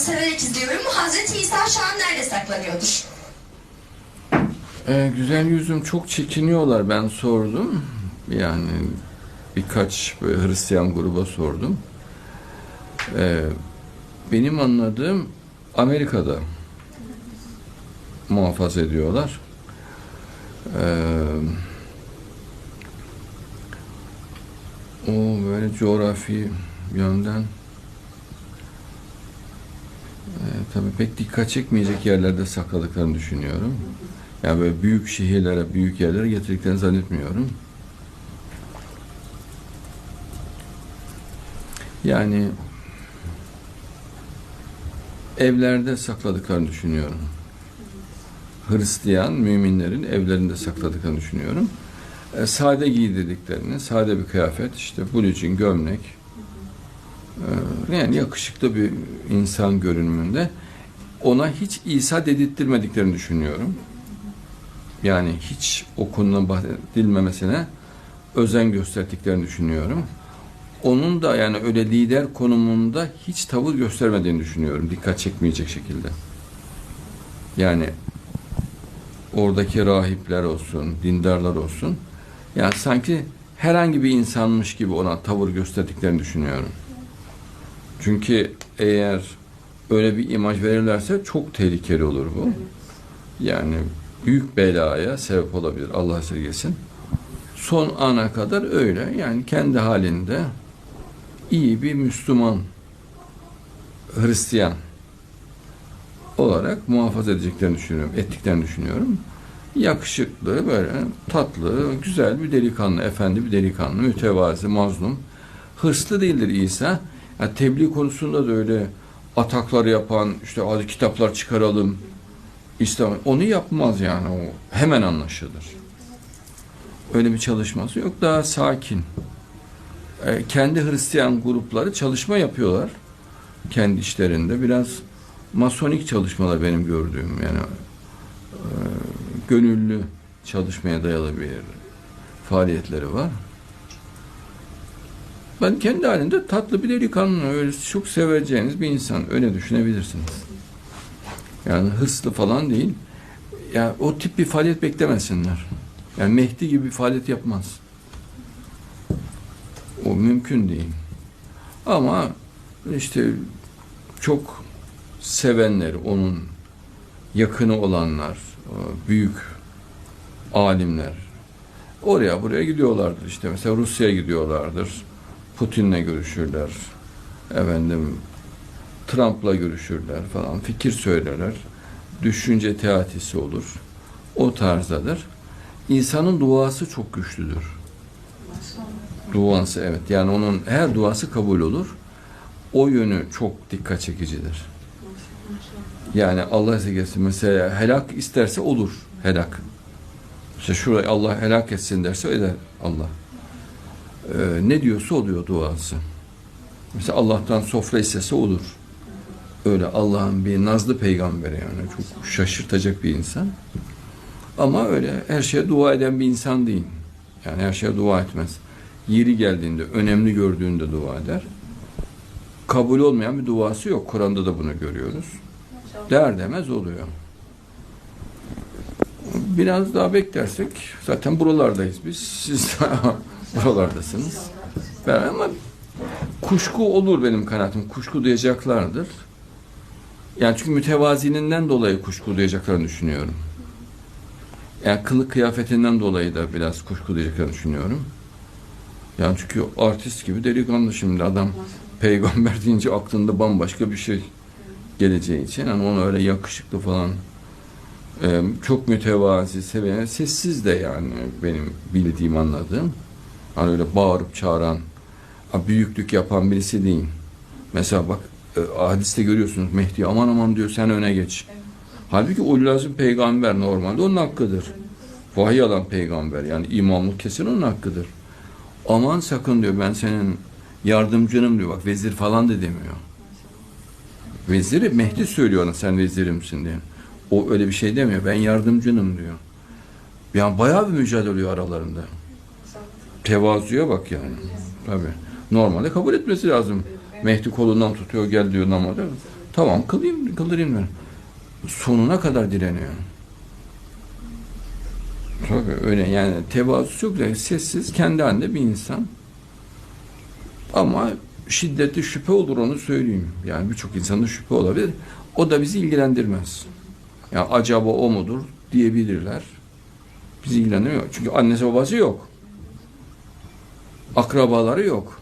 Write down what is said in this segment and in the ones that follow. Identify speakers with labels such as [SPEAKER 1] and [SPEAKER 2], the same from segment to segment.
[SPEAKER 1] severek izliyorum. Hazreti İsa şu an nerede saklanıyordur?
[SPEAKER 2] Ee, güzel yüzüm çok çekiniyorlar ben sordum. Yani birkaç böyle Hristiyan gruba sordum. Ee, benim anladığım Amerika'da muhafaza ediyorlar. Ee, o böyle coğrafi yönden e, tabii pek dikkat çekmeyecek yerlerde sakladıklarını düşünüyorum. Yani böyle büyük şehirlere, büyük yerlere getirdiklerini zannetmiyorum. Yani evlerde sakladıklarını düşünüyorum. Hristiyan müminlerin evlerinde sakladıklarını düşünüyorum. E, sade giydirdiklerini, sade bir kıyafet, işte bulucin, gömlek, e, yani yakışıklı bir insan görünümünde ona hiç İsa dedirttirmediklerini düşünüyorum. Yani hiç o konudan bahsedilmemesine özen gösterdiklerini düşünüyorum. Onun da yani öyle lider konumunda hiç tavır göstermediğini düşünüyorum. Dikkat çekmeyecek şekilde. Yani oradaki rahipler olsun, dindarlar olsun. Yani sanki herhangi bir insanmış gibi ona tavır gösterdiklerini düşünüyorum. Çünkü eğer öyle bir imaj verirlerse çok tehlikeli olur bu. Yani büyük belaya sebep olabilir. Allah esirgesin. Son ana kadar öyle. Yani kendi halinde iyi bir Müslüman Hristiyan olarak muhafaza edeceklerini düşünüyorum. Ettiklerini düşünüyorum. Yakışıklı, böyle tatlı, güzel bir delikanlı, efendi bir delikanlı, mütevazi, mazlum. Hırslı değildir İsa. Yani tebliğ konusunda da öyle ataklar yapan, işte hadi kitaplar çıkaralım, İslam onu yapmaz yani o hemen anlaşılır. Öyle bir çalışması yok. Daha sakin. E, kendi Hristiyan grupları çalışma yapıyorlar. Kendi işlerinde. Biraz masonik çalışmalar benim gördüğüm yani e, gönüllü çalışmaya dayalı bir faaliyetleri var. Ben kendi halinde tatlı bir delikanlı, öyle çok seveceğiniz bir insan. Öyle düşünebilirsiniz. Yani hırslı falan değil. Yani o tip bir faaliyet beklemesinler. Yani Mehdi gibi bir faaliyet yapmaz. O mümkün değil. Ama işte çok sevenler, onun yakını olanlar, büyük alimler oraya buraya gidiyorlardır işte. Mesela Rusya'ya gidiyorlardır. Putin'le görüşürler. Efendim Trump'la görüşürler falan, fikir söylerler. Düşünce teatisi olur. O tarzdadır. İnsanın duası çok güçlüdür. Duası evet. Yani onun her duası kabul olur. O yönü çok dikkat çekicidir. Yani Allah esirgesin mesela helak isterse olur helak. İşte şurayı Allah helak etsin derse eder Allah. Ee, ne diyorsa oluyor duası. Mesela Allah'tan sofra istese olur öyle Allah'ın bir nazlı peygamberi yani çok şaşırtacak bir insan. Ama öyle her şeye dua eden bir insan değil. Yani her şeye dua etmez. Yeri geldiğinde, önemli gördüğünde dua eder. Kabul olmayan bir duası yok. Kur'an'da da bunu görüyoruz. Der demez oluyor. Biraz daha beklersek, zaten buralardayız biz. Siz buralardasınız. Ben ama kuşku olur benim kanaatim. Kuşku duyacaklardır. Yani çünkü mütevaziliğinden dolayı kuşku duyacaklarını düşünüyorum. Yani kılık kıyafetinden dolayı da biraz kuşku duyacaklarını düşünüyorum. Yani çünkü artist gibi delikanlı şimdi adam peygamber deyince aklında bambaşka bir şey geleceği için yani onu öyle yakışıklı falan e, çok mütevazi, seven, sessiz de yani benim bildiğim anladığım. Hani öyle bağırıp çağıran, büyüklük yapan birisi değil. Mesela bak e, hadiste görüyorsunuz Mehdi aman aman diyor sen öne geç. Evet. Halbuki o lazım peygamber normalde onun hakkıdır. Vahiy alan peygamber yani imamlık kesin onun hakkıdır. Aman sakın diyor ben senin yardımcınım diyor bak vezir falan da demiyor. Veziri Mehdi söylüyor ona sen vezirimsin diye. O öyle bir şey demiyor ben yardımcınım diyor. Yani bayağı bir mücadele oluyor aralarında. Tevazuya bak yani. Tabii. Normalde kabul etmesi lazım. Mehdi kolundan tutuyor gel diyor namaza. Tamam kılayım, kıldırayım ben. Sonuna kadar direniyor. Tabii öyle yani tevazu çok da sessiz kendi halinde bir insan. Ama şiddetli şüphe olur onu söyleyeyim. Yani birçok insanda şüphe olabilir. O da bizi ilgilendirmez. Ya acaba o mudur diyebilirler. Bizi ilgilendirmiyor. Çünkü annesi babası yok. Akrabaları yok.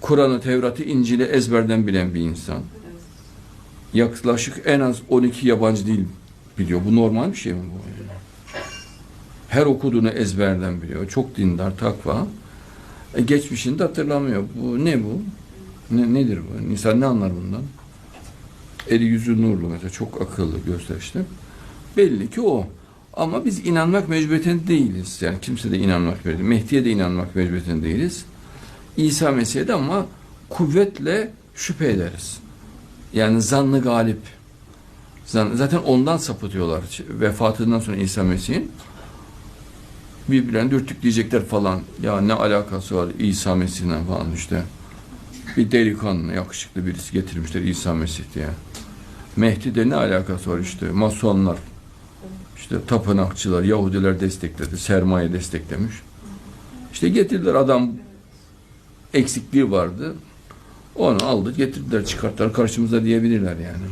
[SPEAKER 2] Kur'an'ı, Tevrat'ı, İncil'i ezberden bilen bir insan. Yaklaşık en az 12 yabancı dil biliyor. Bu normal bir şey mi bu? Her okuduğunu ezberden biliyor. Çok dindar, takva. E, geçmişini de hatırlamıyor. Bu ne bu? Ne, nedir bu? İnsan ne anlar bundan? Eli yüzü nurlu mesela. Çok akıllı, gösterişli. Belli ki o. Ama biz inanmak mecburiyetinde değiliz. Yani kimse de inanmak mecburiyetinde. Mehdi'ye de inanmak mecburiyetinde değiliz. İsa Mesih'e de ama kuvvetle şüphe ederiz. Yani zannı galip. Zaten ondan sapıtıyorlar. Vefatından sonra İsa Mesih'in birbirlerini dürtükleyecekler falan. Ya ne alakası var İsa Mesih'le falan işte. Bir delikanlı, yakışıklı birisi getirmişler İsa Mesih diye. Mehdi'de ne alakası var işte. Masonlar, işte tapınakçılar, Yahudiler destekledi, sermaye desteklemiş. İşte getirdiler adam eksikliği vardı. Onu aldı, getirdiler, çıkarttılar karşımıza diyebilirler yani.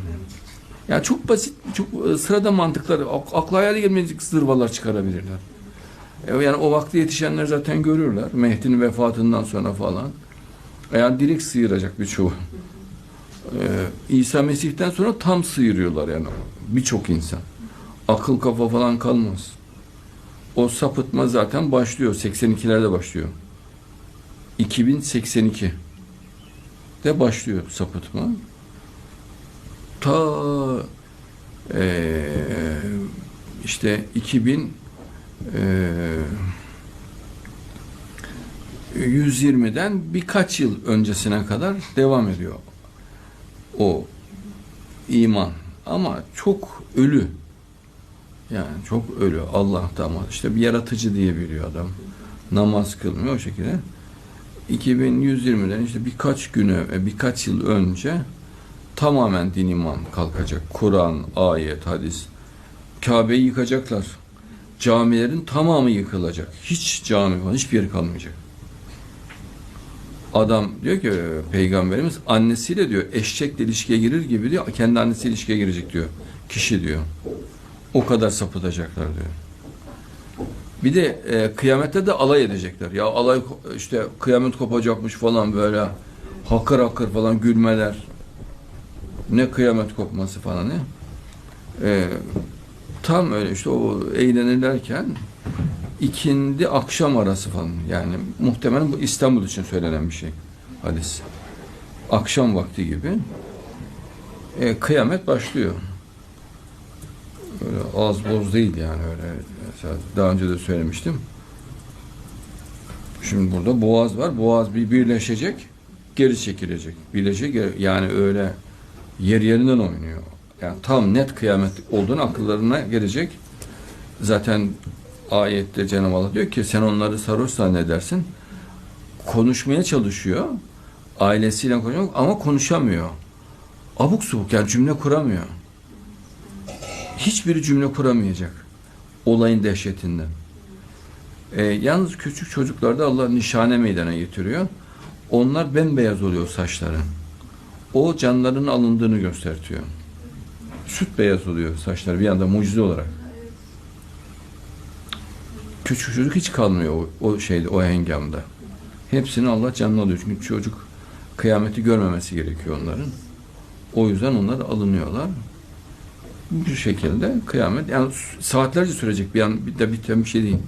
[SPEAKER 2] Yani çok basit, çok e, sırada mantıklar, ak- akla hayale gelmeyecek zırvalar çıkarabilirler. E, Yani o vakti yetişenler zaten görürler. Mehdi'nin vefatından sonra falan. Yani direkt sıyıracak birçoğu. Ee, İsa Mesih'ten sonra tam sıyırıyorlar yani birçok insan. Akıl kafa falan kalmaz. O sapıtma zaten başlıyor. 82'lerde başlıyor. 2082 de başlıyor sapıtma. Ta eee, işte 2000 eee 120'den birkaç yıl öncesine kadar devam ediyor o iman. Ama çok ölü. Yani çok ölü. Allah'ta ama işte bir yaratıcı diye biliyor adam. Namaz kılmıyor o şekilde. 2120'den işte birkaç günü, e, birkaç yıl önce tamamen din iman kalkacak. Kur'an, ayet, hadis. Kabe'yi yıkacaklar. Camilerin tamamı yıkılacak. Hiç cami falan, hiçbir yer kalmayacak. Adam diyor ki peygamberimiz annesiyle diyor eşekle ilişkiye girir gibi diyor kendi annesiyle ilişkiye girecek diyor. Kişi diyor. O kadar sapıtacaklar diyor. Bir de e, kıyamette de alay edecekler. Ya alay işte kıyamet kopacakmış falan böyle hakır hakır falan gülmeler. Ne kıyamet kopması falan ne? E, tam öyle işte o eğlenirlerken ikindi akşam arası falan yani muhtemelen bu İstanbul için söylenen bir şey hadis. Akşam vakti gibi e, kıyamet başlıyor. Öyle az boz değil yani öyle. Mesela daha önce de söylemiştim. Şimdi burada boğaz var. Boğaz bir birleşecek, geri çekilecek. Birleşecek yani öyle yer yerinden oynuyor. Yani tam net kıyamet olduğunu akıllarına gelecek. Zaten ayette Cenab-ı Allah diyor ki sen onları sarhoş zannedersin. Konuşmaya çalışıyor. Ailesiyle konuşuyor ama konuşamıyor. Abuk subuk yani cümle kuramıyor. Hiçbiri cümle kuramayacak. Olayın dehşetinden. Ee, yalnız küçük çocuklarda Allah nişane meydana getiriyor. Onlar bembeyaz oluyor saçları. O canlarının alındığını göstertiyor. Süt beyaz oluyor saçları bir anda mucize olarak küçük çocuk hiç kalmıyor o, o şeyde o hengamda. Hepsini Allah canlı alıyor. Çünkü çocuk kıyameti görmemesi gerekiyor onların. O yüzden onlar alınıyorlar. Bu şekilde kıyamet yani saatlerce sürecek bir an bir de biten bir şey değil.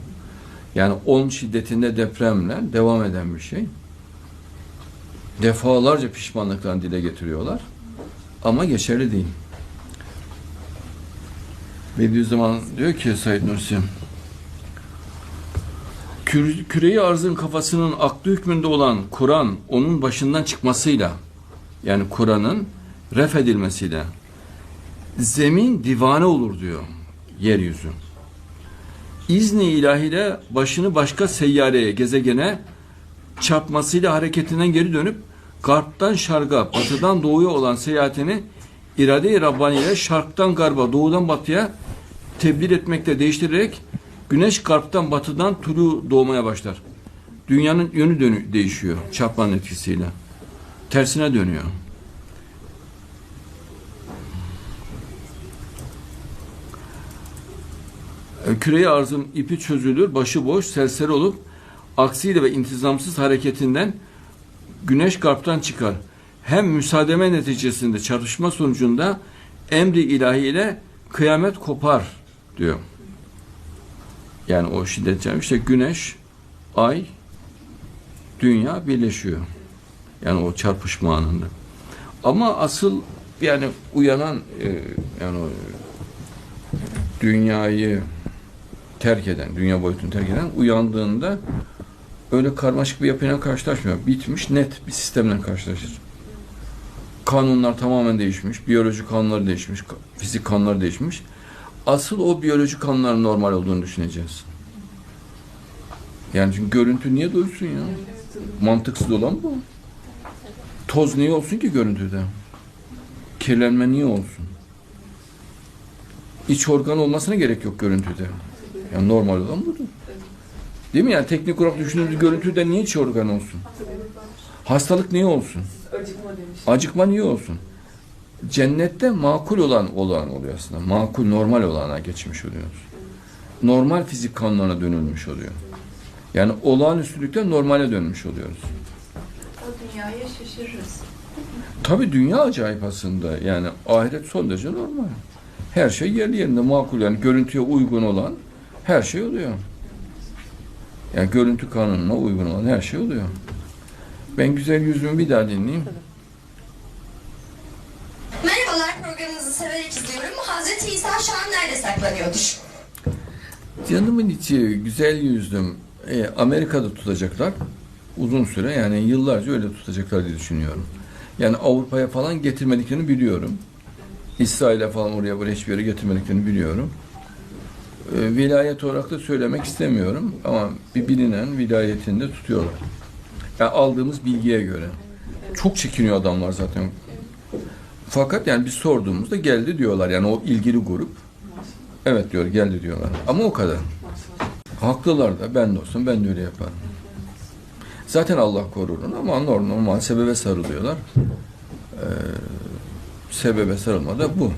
[SPEAKER 2] Yani 10 şiddetinde depremle devam eden bir şey. Defalarca pişmanlıklarını dile getiriyorlar. Ama geçerli değil. Bediüzzaman diyor ki Said Nursi Kür- küreyi arzın kafasının aklı hükmünde olan Kur'an onun başından çıkmasıyla yani Kur'an'ın ref edilmesiyle zemin divane olur diyor yeryüzü. İzni ilahiyle başını başka seyyareye, gezegene çarpmasıyla hareketinden geri dönüp Garptan şarga, batıdan doğuya olan seyahatini irade-i Rabbani ile şarktan garba, doğudan batıya tebdil etmekte değiştirerek güneş garptan batıdan tulu doğmaya başlar. Dünyanın yönü dönü değişiyor çarpmanın etkisiyle. Tersine dönüyor. Küreye arzın ipi çözülür, başı boş, serseri olup aksiyle ve intizamsız hareketinden güneş garptan çıkar. Hem müsaademe neticesinde çarpışma sonucunda emri ilahi ile kıyamet kopar diyor. Yani o şiddet işte güneş, ay, dünya birleşiyor. Yani o çarpışma anında. Ama asıl yani uyanan e, yani o dünyayı terk eden, dünya boyutunu terk eden uyandığında öyle karmaşık bir yapıyla karşılaşmıyor. Bitmiş, net bir sistemle karşılaşır. Kanunlar tamamen değişmiş, biyoloji kanunları değişmiş, fizik kanunları değişmiş. Asıl o biyoloji kanunların normal olduğunu düşüneceğiz. Yani çünkü görüntü niye doysun ya? Mantıksız olan bu. Toz niye olsun ki görüntüde? Kirlenme niye olsun? İç organ olmasına gerek yok görüntüde. Yani normal olan budur. Değil mi? Yani teknik olarak düşündüğümüz görüntüde niye iç organ olsun? Hastalık niye olsun? Acıkma niye olsun? Cennette makul olan olan oluyor aslında. Makul, normal olana geçmiş oluyoruz. Normal fizik kanunlarına dönülmüş oluyor. Yani olağanüstülükten normale dönmüş oluyoruz.
[SPEAKER 1] O dünyaya şaşırırız.
[SPEAKER 2] Tabii dünya acayip aslında. Yani ahiret son derece normal. Her şey yerli yerinde makul. Yani görüntüye uygun olan her şey oluyor. Yani görüntü kanununa uygun olan her şey oluyor. Ben güzel yüzümü bir daha dinleyeyim.
[SPEAKER 1] Merhabalar programınızı severek izliyorum. Hazreti İsa şu an nerede saklanıyordur?
[SPEAKER 2] Canımın içi güzel yüzlüm. E, Amerika'da tutacaklar. Uzun süre yani yıllarca öyle tutacaklar diye düşünüyorum. Yani Avrupa'ya falan getirmediklerini biliyorum. İsrail'e falan oraya buraya hiçbir yere getirmediklerini biliyorum. E, vilayet olarak da söylemek istemiyorum ama bir bilinen vilayetinde tutuyorlar. Yani aldığımız bilgiye göre. Çok çekiniyor adamlar zaten. Fakat yani biz sorduğumuzda geldi diyorlar. Yani o ilgili grup. Evet diyor geldi diyorlar. Ama o kadar. Haklılar da ben de olsun ben de öyle yaparım. Zaten Allah korur onu ama normal sebebe sarılıyorlar. Ee, sebebe sarılma da bu.